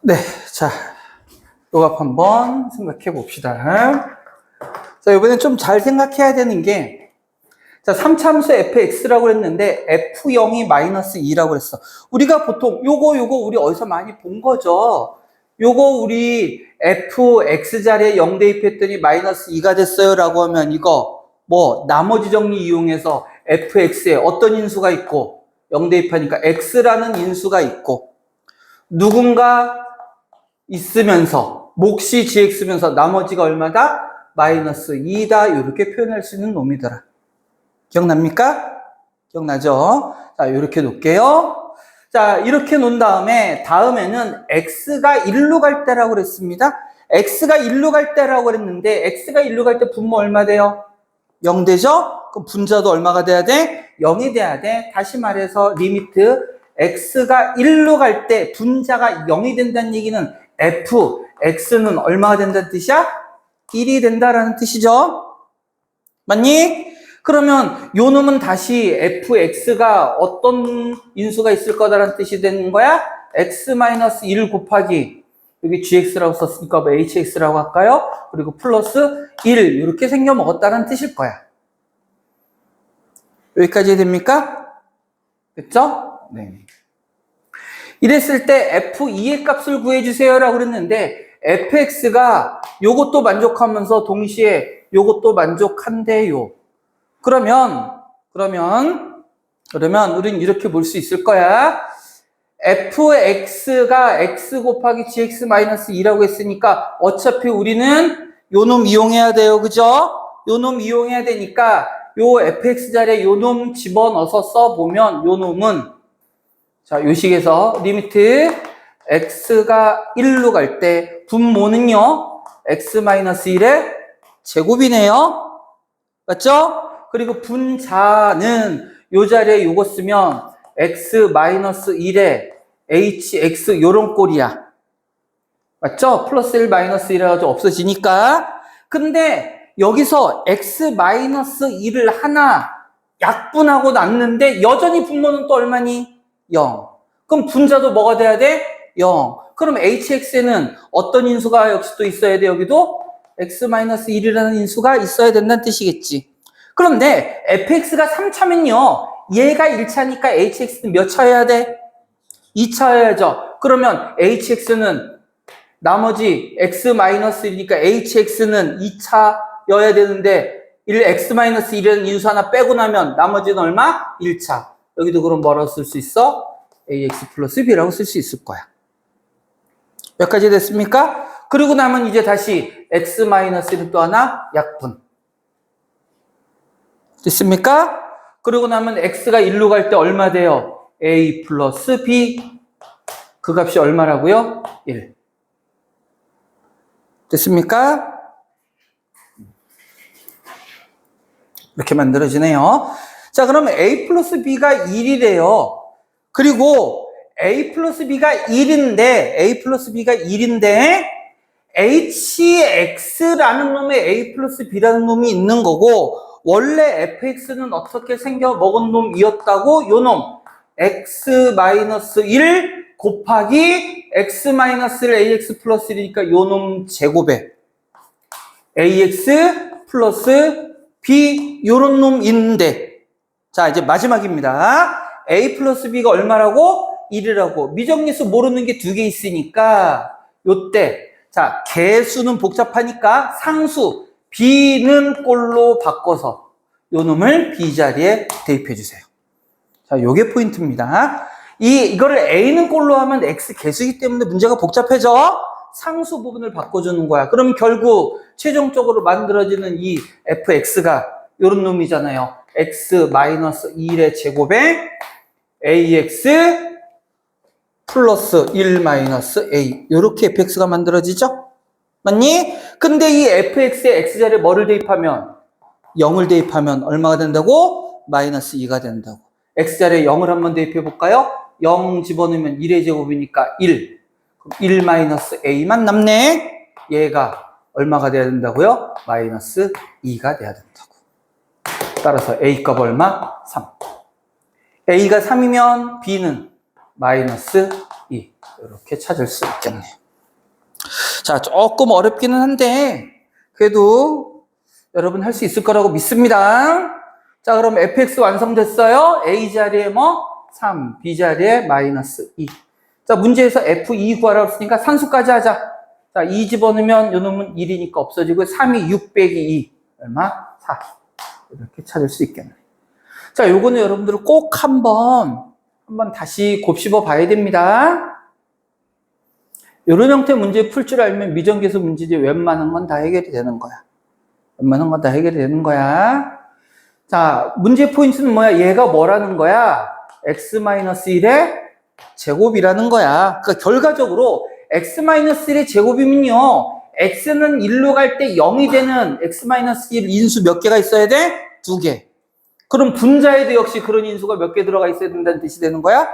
네, 자, 요각 한번 생각해 봅시다. 자, 이번엔 좀 잘 생각해야 되는 게, 자, 3참수 fx라고 했는데, f0이 마이너스 2라고 했어. 우리가 보통 요거, 요거 우리 어디서 많이 본 거죠? 요거 우리 fx 자리에 0 대입했더니 마이너스 2가 됐어요. 라고 하면 이거, 뭐, 나머지 정리 이용해서 fx에 어떤 인수가 있고, 0 대입하니까 x라는 인수가 있고, 누군가 있으면서 몫이 gx면서 나머지가 얼마다? 마이너스 2다 이렇게 표현할 수 있는 놈이더라. 기억납니까? 기억나죠? 자 이렇게 놓을게요. 자 이렇게 놓은 다음에 다음에는 x가 1로 갈 때라고 그랬습니다. x가 1로 갈 때라고 그랬는데 x가 1로 갈 때 분모 얼마 돼요? 0 되죠? 그럼 분자도 얼마가 돼야 돼? 0이 돼야 돼. 다시 말해서 리미트 x가 1로 갈 때 분자가 0이 된다는 얘기는 f, x는 얼마가 된다는 뜻이야? 1이 된다라는 뜻이죠. 맞니? 그러면 요 놈은 다시 fx가 어떤 인수가 있을 거다라는 뜻이 되는 거야? x-1 곱하기 여기 gx라고 썼으니까 뭐 hx라고 할까요? 그리고 플러스 1 이렇게 생겨 먹었다는 뜻일 거야. 여기까지 됩니까? 됐죠? 네. 이랬을 때 f2의 값을 구해주세요 라고 그랬는데 fx가 요것도 만족하면서 동시에 요것도 만족한대요. 그러면 그러면 그러면 우린 이렇게 볼 수 있을 거야. fx가 x 곱하기 gx-2라고 했으니까 어차피 우리는 요 놈 이용해야 돼요. 그죠? 요 놈 이용해야 되니까 요 fx 자리에 요 놈 집어넣어서 써보면 요 놈은 자, 요 식에서 리미트 x가 1로 갈 때 분모는요. x-1의 제곱이네요. 맞죠? 그리고 분자는 요 자리에 요거 쓰면 x-1의 hx 요런 꼴이야. 맞죠? 플러스 1 마이너스 1 해가지고 없어지니까. 근데 여기서 x-1을 하나 약분하고 놨는데 여전히 분모는 또 얼마니? 0. 그럼 분자도 뭐가 돼야 돼? 0. 그럼 hx에는 어떤 인수가 역시 또 있어야 돼, 여기도? x-1이라는 인수가 있어야 된다는 뜻이겠지. 그런데 fx가 3차면요. 얘가 1차니까 hx는 몇 차여야 돼? 2차여야죠. 그러면 hx는 나머지 x-1이니까 hx는 2차여야 되는데 1, x-1이라는 인수 하나 빼고 나면 나머지는 얼마? 1차. 여기도 그럼 뭐라고 쓸 수 있어? ax 플러스 b라고 쓸 수 있을 거야. 몇 가지 됐습니까? 그리고 나면 이제 다시 x-는 또 하나 약분. 됐습니까? 그리고 나면 x가 1로 갈 때 얼마 돼요? a 플러스 b. 그 값이 얼마라고요? 1. 됐습니까? 이렇게 만들어지네요. 자, 그러면 a 플러스 b가 1이래요. 그리고 a 플러스 b가 1인데, a 플러스 b가 1인데, hx라는 놈에 a 플러스 b라는 놈이 있는 거고, 원래 fx는 어떻게 생겨 먹은 놈이었다고? 요 놈. x-1 곱하기 x-1 ax 플러스 1이니까 요 놈 제곱에 ax 플러스 b 요런 놈 있는데 자, 이제 마지막입니다. A 플러스 B가 얼마라고? 1이라고. 미정리수 모르는 게 두 개 있으니까, 요때, 자, 개수는 복잡하니까 상수, B는 꼴로 바꿔서 요 놈을 B 자리에 대입해 주세요. 자, 요게 포인트입니다. 이, 이거를 A는 꼴로 하면 X 개수이기 때문에 문제가 복잡해져. 상수 부분을 바꿔주는 거야. 그럼 결국 최종적으로 만들어지는 이 fx가 요런 놈이잖아요. X-1의 제곱에 ax 플러스 1 마이너스 a 이렇게 fx가 만들어지죠? 맞니? 근데 이 fx의 x자리에 뭐를 대입하면 0을 대입하면 얼마가 된다고? 마이너스 2가 된다고 x자리에 0을 한번 대입해 볼까요? 0 집어넣으면 1의 제곱이니까 1 그럼 1 마이너스 a만 남네 얘가 얼마가 돼야 된다고요? 마이너스 2가 돼야 된다고 따라서 A값 얼마? 3. A가 3이면 B는 마이너스 2. 이렇게 찾을 수 있겠네요. 자, 조금 어렵기는 한데, 그래도 여러분 할 수 있을 거라고 믿습니다. 자, 그럼 fx 완성됐어요. a 자리에 뭐? 3, b 자리에 마이너스 2. 자, 문제에서 f2 구하라고 했으니까 산수까지 하자. 자, 2 집어넣으면 요 놈은 1이니까 없어지고 3이 6 빼기 2. 얼마? 4. 이렇게 찾을 수 있겠네. 자, 요거는 여러분들 꼭 한번, 한번 다시 곱씹어 봐야 됩니다. 이런 형태 문제 풀 줄 알면 미정계수 문제지 웬만한 건 다 해결이 되는 거야. 웬만한 건 다 해결이 되는 거야. 자, 문제 포인트는 뭐야? 얘가 뭐라는 거야? x-1의 제곱이라는 거야. 그러니까 결과적으로 x-1의 제곱이면요. X는 1로 갈 때 0이 되는 x-1 인수 몇 개가 있어야 돼? 두 개. 그럼 분자에도 역시 그런 인수가 몇 개 들어가 있어야 된다는 뜻이 되는 거야?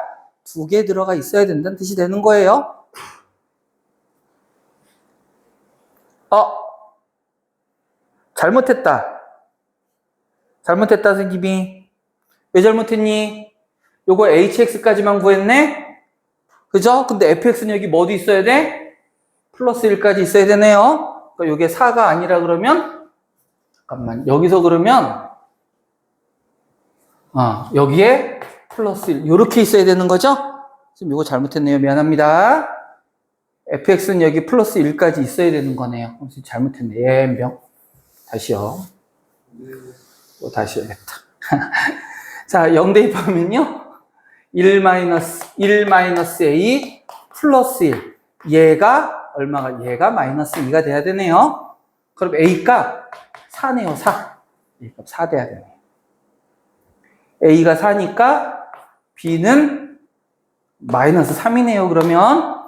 두 개 들어가 있어야 된다는 뜻이 되는 거예요. 어, 잘못했다. 잘못했다, 선생님이. 왜 잘못했니? 요거 hx까지만 구했네? 그죠? 근데 fx는 여기 뭐도 있어야 돼? 플러스 1까지 있어야 되네요. 그러니까 요게 4가 아니라 그러면, 잠깐만, 여기서 그러면, 어, 여기에 플러스 1, 요렇게 있어야 되는 거죠? 지금 요거 잘못했네요. 미안합니다. fx는 여기 플러스 1까지 있어야 되는 거네요. 잘못했네. 예 명. 다시요. 또 다시 해야겠다. 자, 0 대입하면요. 1 마이너스, 1 마이너스 a 플러스 1. 얘가 얼마가, 얘가 마이너스 2가 돼야 되네요. 그럼 a 값 4네요, 4. a 값 4 돼야 되네요. a가 4니까 b는 마이너스 3이네요, 그러면.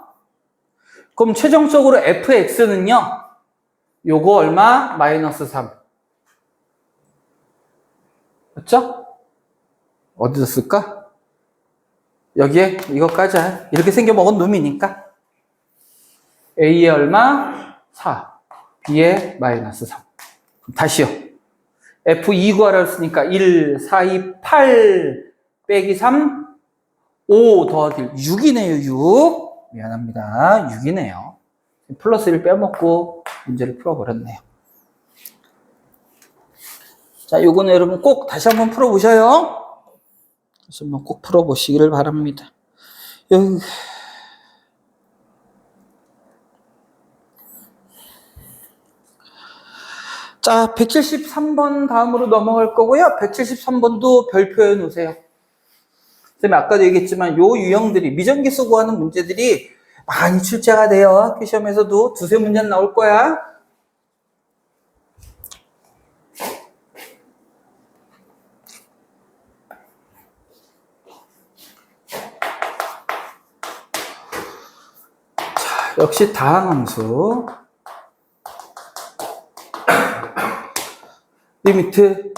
그럼 최종적으로 fx는요, 요거 얼마? 마이너스 3. 맞죠? 어디서 쓸까? 여기에 이거까지 할- 이렇게 생겨 먹은 놈이니까 A의 얼마? 4 B의 마이너스 3 다시요 F2 구하라 했으니까 1, 4, 2, 8 빼기 3 5 더하기 1 6이네요 6 미안합니다 6이네요 플러스 1 빼먹고 문제를 풀어버렸네요 자, 요거는 여러분 꼭 다시 한번 풀어보셔요. 다시 한번 꼭 풀어보시기를 바랍니다. 여기. 자, 173번 다음으로 넘어갈 거고요. 173번도 별표해 놓으세요. 선생님 아까도 얘기했지만 요 유형들이 미정기수 구하는 문제들이 많이 출제가 돼요. 학교 시험에서도 두세 문제는 나올 거야. 역시 다항함수 리미트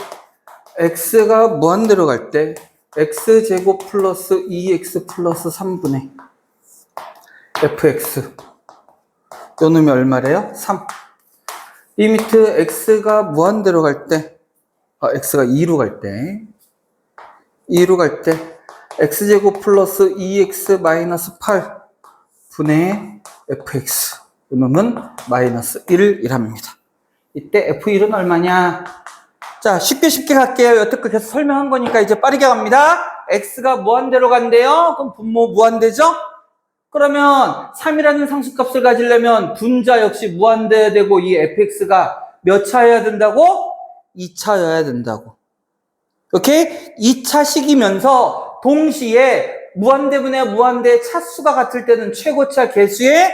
x가 무한대로 갈 때 x제곱 플러스 2x 플러스 3분의 fx 요 놈이 얼마래요? 3 리미트 x가 무한대로 갈 때 아, x가 2로 갈 때 2로 갈 때 x제곱 플러스 2x 마이너스 8 분의 fx 이놈은 마이너스 1이랍니다. 이때 f1은 얼마냐? 자 쉽게 쉽게 갈게요. 여태껏 계속 설명한 거니까 이제 빠르게 갑니다. x가 무한대로 간대요. 그럼 분모 무한대죠? 그러면 3이라는 상수값을 가지려면 분자 역시 무한대야 되고 이 fx가 몇 차여야 된다고? 2차여야 된다고. 오케이? 2차식이면서 동시에 무한대분의 무한대 차수가 같을 때는 최고차 개수의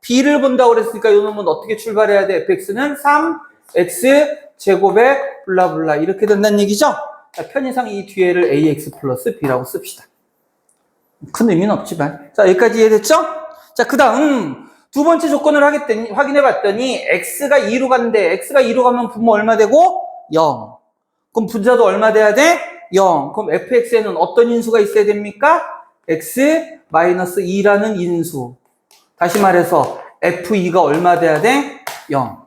b를 본다고 그랬으니까 이 놈은 어떻게 출발해야 돼? fx는 3, x 제곱에 블라블라 이렇게 된다는 얘기죠? 자, 편의상 이 뒤에를 ax 플러스 b라고 씁시다. 큰 의미는 없지만. 자, 여기까지 이해됐죠? 자, 그 다음 두 번째 조건을 하겠더니, 확인해 봤더니 x가 2로 가는데 x가 2로 가면 분모 얼마 되고? 0. 그럼 분자도 얼마 돼야 돼? 0. 그럼 fx에는 어떤 인수가 있어야 됩니까? x 마이너스 2라는 인수. 다시 말해서 f2가 얼마 돼야 돼? 0.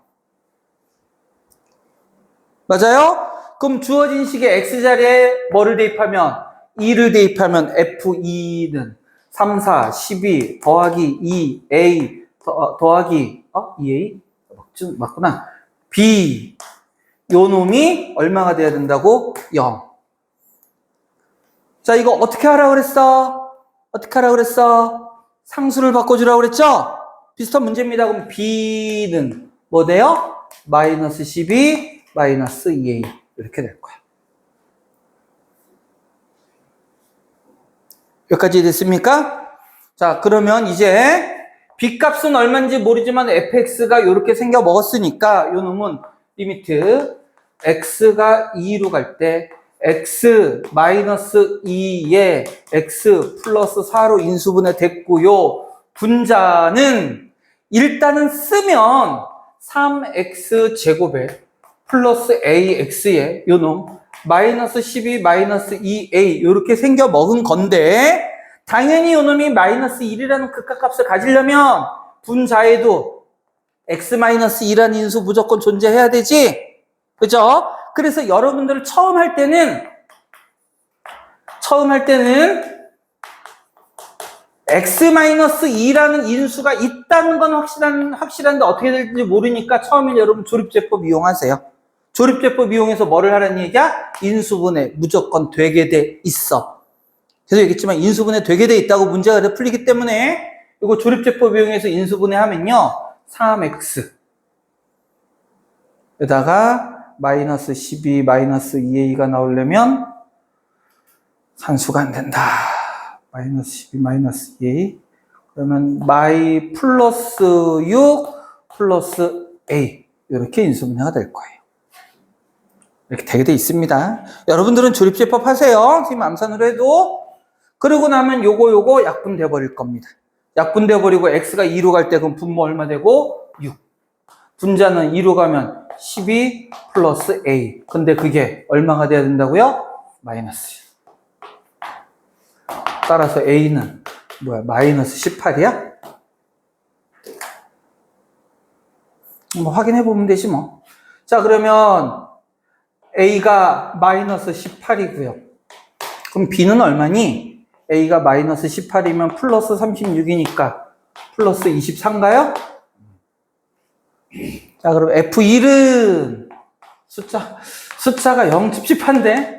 맞아요? 그럼 주어진 식의 x 자리에 뭐를 대입하면 2를 대입하면 f2는 3, 4, 12 더하기 2, A 더, 더하기 어? 2A? 맞죠? 맞구나. B 요 놈이 얼마가 돼야 된다고? 0. 자, 이거 어떻게 하라 그랬어? 어떻게 하라 그랬어? 상수를 바꿔주라 그랬죠? 비슷한 문제입니다. 그럼 B는 뭐 돼요? 마이너스 12, 마이너스 2A. 이렇게 될 거야. 여기까지 됐습니까? 자, 그러면 이제 B 값은 얼마인지 모르지만 fx가 이렇게 생겨 먹었으니까 요 놈은 리미트 x가 2로 갈 때 x 마이너스 2에 x 플러스 4로 인수분해 됐고요. 분자는 일단은 쓰면 3x 제곱에 플러스 ax에 요놈 마이너스 12 마이너스 2a 이렇게 생겨 먹은 건데 당연히 요놈이 마이너스 1이라는 극각값을 가지려면 분자에도 x 마이너스 2라는 인수 무조건 존재해야 되지 그죠? 그래서 여러분들 처음 할 때는 처음 할 때는 x-2라는 인수가 있다는 건 확실한, 확실한데 어떻게 될지 모르니까 처음에 여러분 조립제법 이용하세요. 조립제법 이용해서 뭐를 하라는 얘기야? 인수분해 무조건 되게 돼 있어. 그래서 얘기했지만 인수분해 되게 돼 있다고 문제가 돼 풀리기 때문에 이거 조립제법 이용해서 인수분해 하면요. 3x 에다가 마이너스 12 마이너스 2a가 나오려면 산수가 안 된다. 마이너스 12 마이너스 2a 그러면 마이 플러스 6 플러스 a 이렇게 인수분해가 될 거예요. 이렇게 되게 돼 있습니다. 여러분들은 조립제법 하세요. 지금 암산으로 해도 그러고 나면 요거 요거 약분돼 버릴 겁니다. 약분돼 버리고 x가 2로 갈 때 그럼 분모 얼마 되고 6. 분자는 2로 가면 12 플러스 a. 근데 그게 얼마가 돼야 된다고요? 마이너스. 따라서 a는 뭐야? 마이너스 18이야? 뭐 확인해 보면 되지 뭐. 자, 그러면 a가 마이너스 18이고요. 그럼 b는 얼마니? a가 마이너스 18이면 플러스 36이니까 플러스 23가요? 자, 그럼 F1은 숫자, 숫자가 0 찝찝한데?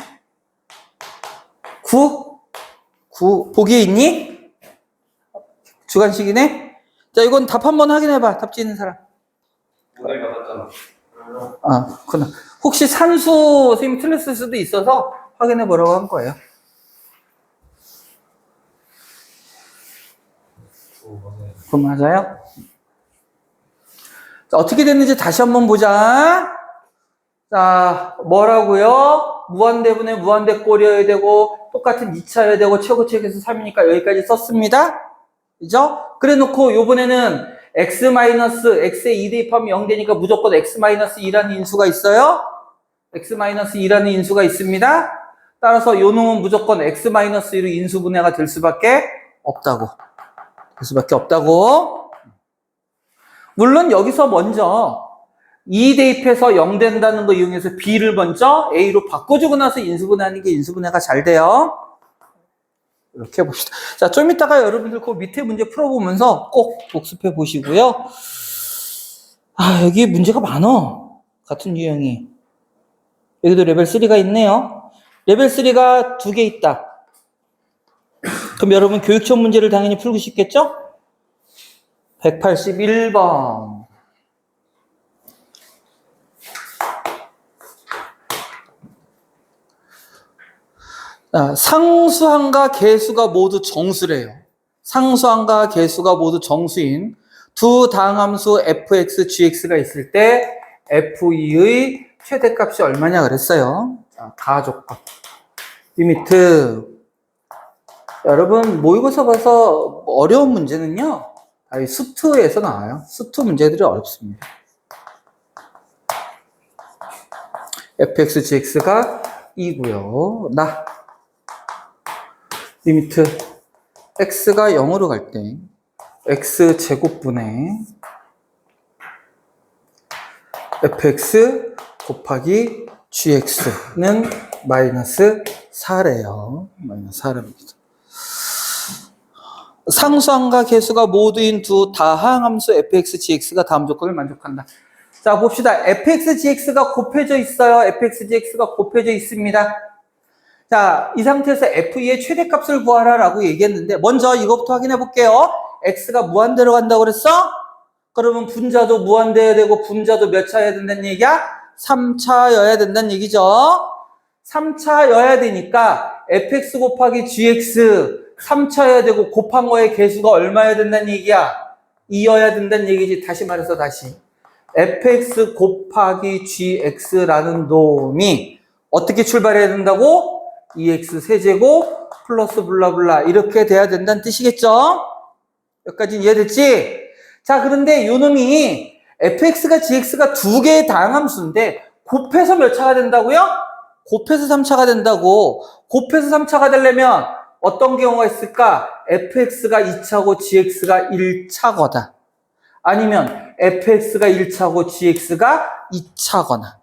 9? 9, 보기에 있니? 주관식이네? 자, 이건 답 한번 확인해봐. 답 짓는 사람. 아, 그나 혹시 산수 선생님 틀렸을 수도 있어서 확인해 보라고 한 거예요. 그 맞아요? 자, 어떻게 됐는지 다시 한번 보자. 자, 뭐라고요? 무한대분에 무한대 꼴이어야 되고, 똑같은 2차여야 되고, 최고책에서 3이니까 여기까지 썼습니다. 그죠? 그래 놓고, 요번에는 x 마이너스 x에 2 대입하면 0 되니까 무조건 x 마이너스 2라는 인수가 있어요? x 마이너스 2라는 인수가 있습니다. 따라서 요 놈은 무조건 x 마이너스 2로 인수분해가 될 수밖에 없다고. 될 수밖에 없다고. 물론 여기서 먼저 2 대입해서 0 된다는 거 이용해서 b를 먼저 a로 바꿔주고 나서 인수분해하는 게 인수분해가 잘 돼요. 이렇게 해봅시다. 자, 좀 이따가 여러분들 그 밑에 문제 풀어보면서 꼭 복습해 보시고요. 아, 여기 문제가 많어. 같은 유형이. 여기도 레벨 3가 있네요. 레벨 3가 두 개 있다. 그럼 여러분 교육청 문제를 당연히 풀고 싶겠죠? 181번. 상수항과 개수가 모두 정수래요. 상수항과 개수가 모두 정수인 두 다항함수 fx, gx가 있을 때 f2의 최대값이 얼마냐 그랬어요. 자, 가조건. 리미트. 여러분 모의고사 봐서 어려운 문제는요. 다이 수트에서 나와요. 수트 문제들이 어렵습니다. fx, gx가 2고요. 나. 리미트 x가 0으로 갈 때 x 제곱분의 fx 곱하기 gx는 마이너스 4래요. 마이너스 4랍니다. 상수함과 개수가 모두인 두 다항함수 fx, gx가 다음 조건을 만족한다. 자, 봅시다. fx, gx가 곱해져 있어요. fx, gx가 곱해져 있습니다. 자, 이 상태에서 f의 최대값을 구하라라고 얘기했는데, 먼저 이것부터 확인해 볼게요. x가 무한대로 간다고 그랬어? 그러면 분자도 무한대여야 되고, 분자도 몇 차여야 된다는 얘기야? 3차여야 된다는 얘기죠. 3차여야 되니까, fx 곱하기 gx 3차여야 되고, 곱한 거의 개수가 얼마여야 된다는 얘기야? 2여야 된다는 얘기지. 다시 말해서 다시. fx 곱하기 gx라는 놈이 어떻게 출발해야 된다고? 2x 세제곱 플러스 블라블라 이렇게 돼야 된다는 뜻이겠죠? 여기까지 이해됐지? 자 그런데 요 놈이 fx가 gx가 두 개의 다항함수인데 곱해서 몇 차가 된다고요? 곱해서 3차가 된다고 곱해서 3차가 되려면 어떤 경우가 있을까? fx가 2차고 gx가 1차거다 아니면 fx가 1차고 gx가 2차거나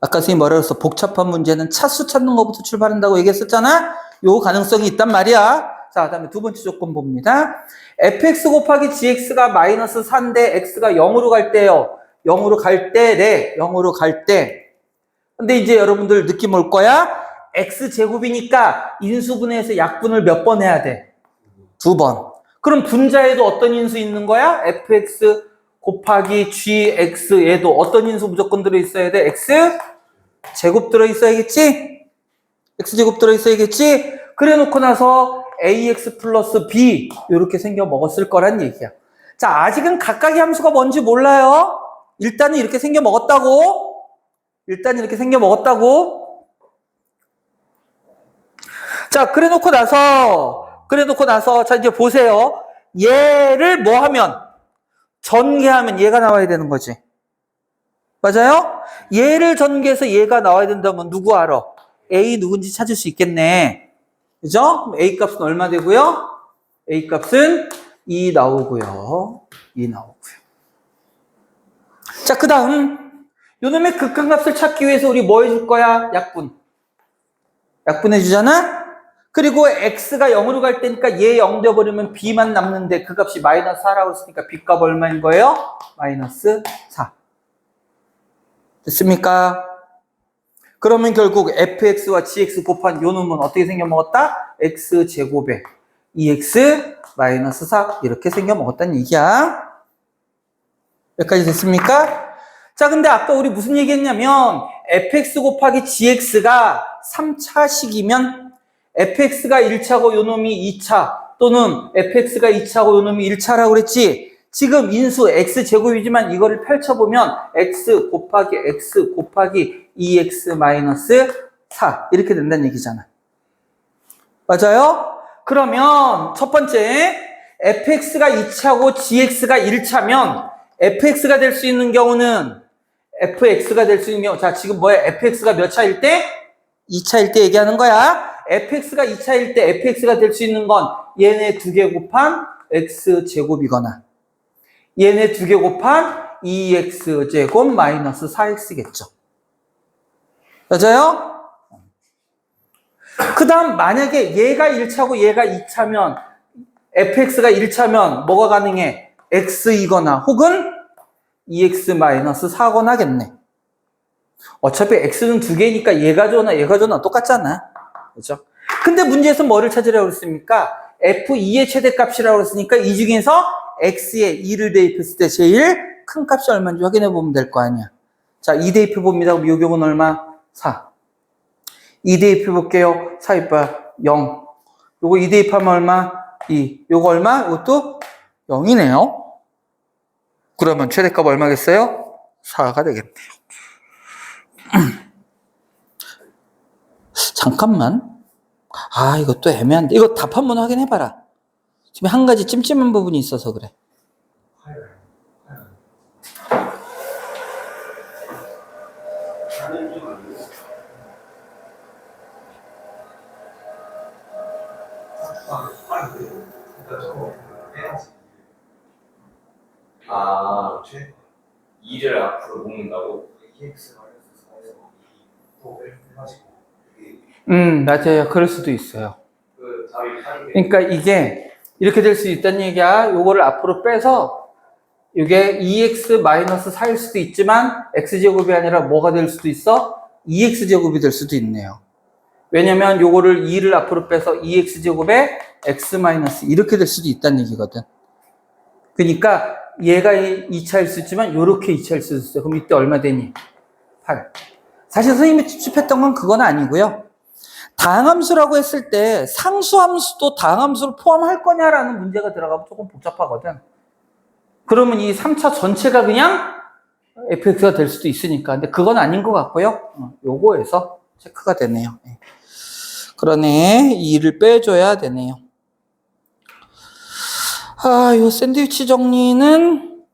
아까 선생님 뭐라 그랬어? 복잡한 문제는 차수 찾는 것부터 출발한다고 얘기했었잖아? 요 가능성이 있단 말이야. 자, 그 다음에 두 번째 조건 봅니다. fx 곱하기 gx가 마이너스 4인데 x가 0으로 갈 때요. 0으로 갈 때래. 0으로 갈 때. 근데 이제 여러분들 느낌 올 거야? x제곱이니까 인수분해에서 약분을 몇 번 해야 돼? 두 번. 그럼 분자에도 어떤 인수 있는 거야? fx 곱하기 gx에도 어떤 인수 무조건 들어있어야 돼? x 제곱 들어있어야겠지? x제곱 들어있어야겠지? 그래 놓고 나서 ax 플러스 b 이렇게 생겨 먹었을 거란 얘기야. 자, 아직은 각각의 함수가 뭔지 몰라요. 일단은 이렇게 생겨 먹었다고. 일단 이렇게 생겨 먹었다고. 자, 그래 놓고 나서, 그래 놓고 나서, 자, 이제 보세요. 얘를 뭐 하면, 전개하면 얘가 나와야 되는 거지. 맞아요? 얘를 전개해서 얘가 나와야 된다면 누구 알아? A 누군지 찾을 수 있겠네. 그죠? A 값은 얼마 되고요? A 값은 2 나오고요. 2 나오고요. 자, 그 다음. 요놈의 극한값을 찾기 위해서 우리 뭐 해줄 거야? 약분. 약분해 주잖아? 그리고 x가 0으로 갈 때니까 얘 0 되어버리면 b만 남는데 그 값이 마이너스 4라고 했으니까 b 값 얼마인 거예요? 마이너스 4. 됐습니까? 그러면 결국 fx와 gx 곱한 요 놈은 어떻게 생겨먹었다? x제곱에 2x 마이너스 4 이렇게 생겨먹었다는 얘기야. 여기까지 됐습니까? 자, 근데 아까 우리 무슨 얘기 했냐면 fx 곱하기 gx가 3차식이면 fx가 1차고 요 놈이 2차 또는 fx가 2차고 요 놈이 1차라고 그랬지. 지금 인수 x제곱이지만 이거를 펼쳐보면 x 곱하기 x 곱하기 2x 마이너스 4 이렇게 된다는 얘기잖아. 맞아요? 그러면 첫 번째 fx가 2차고 gx가 1차면 fx가 될 수 있는 경우는 fx가 될 수 있는 경우 자 지금 뭐야 fx가 몇 차일 때? 2차일 때 얘기하는 거야. Fx가 2차일 때 fx가 될 수 있는 건 얘네 두 개 곱한 x제곱이거나 얘네 두 개 곱한 2x제곱 마이너스 4x겠죠. 맞아요? 그 다음 만약에 얘가 1차고 얘가 2차면 fx가 1차면 뭐가 가능해? x이거나 혹은 2x 마이너스 4거나겠네. 어차피 x는 두 개니까 얘가 좋나 얘가 좋나 똑같잖아. 그죠? 근데 문제에서 뭐를 찾으라고 그랬습니까? f2의 최대값이라고 그랬으니까 이 중에서 x에 2를 대입했을 때 제일 큰 값이 얼마인지 확인해 보면 될 거 아니야. 자, 2 대입해 봅니다. 그럼 요 경우는 얼마? 4. 2 대입해 볼게요. 4 이빠 0. 요거 2 대입하면 얼마? 2. 요거 얼마? 이것도 0이네요. 그러면 최대값 얼마겠어요? 4가 되겠네요. 잠깐만. 아, 이것도 애매한데. 이거 답 한번 확인해봐라. 지금 한 가지 찜찜한 부분이 있어서 그래. 아, 2를 앞으로 놓는다고? 음, 맞아요. 그럴 수도 있어요. 그 답이 8인데 그러니까 이게 이렇게 될 수 있다는 얘기야. 요거를 앞으로 빼서 이게 2x 마이너스 4일 수도 있지만 x제곱이 아니라 뭐가 될 수도 있어? 2x제곱이 될 수도 있네요. 왜냐면 요거를 2를 앞으로 빼서 2x제곱에 x 마이너스 이렇게 될 수도 있다는 얘기거든. 그러니까 얘가 2차일 수 있지만 요렇게 2차일 수 있어요. 그럼 이때 얼마 되니? 8. 사실 선생님이 찝찝했던 건 그건 아니고요. 다항함수라고 했을 때 상수함수도 다항함수를 포함할 거냐라는 문제가 들어가면 조금 복잡하거든. 그러면 이 3차 전체가 그냥 fx가 될 수도 있으니까. 근데 그건 아닌 것 같고요. 어, 요거에서 체크가 되네요. 예. 그러네. 2를 빼줘야 되네요. 아, 요 샌드위치 정리는,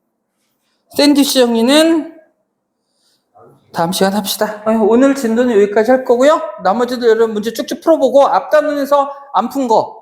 샌드위치 정리는 다음 시간 합시다. 어, 오늘 진도는 여기까지 할 거고요. 나머지도 여러분 문제 쭉쭉 풀어보고 앞단원에서 안 푼 거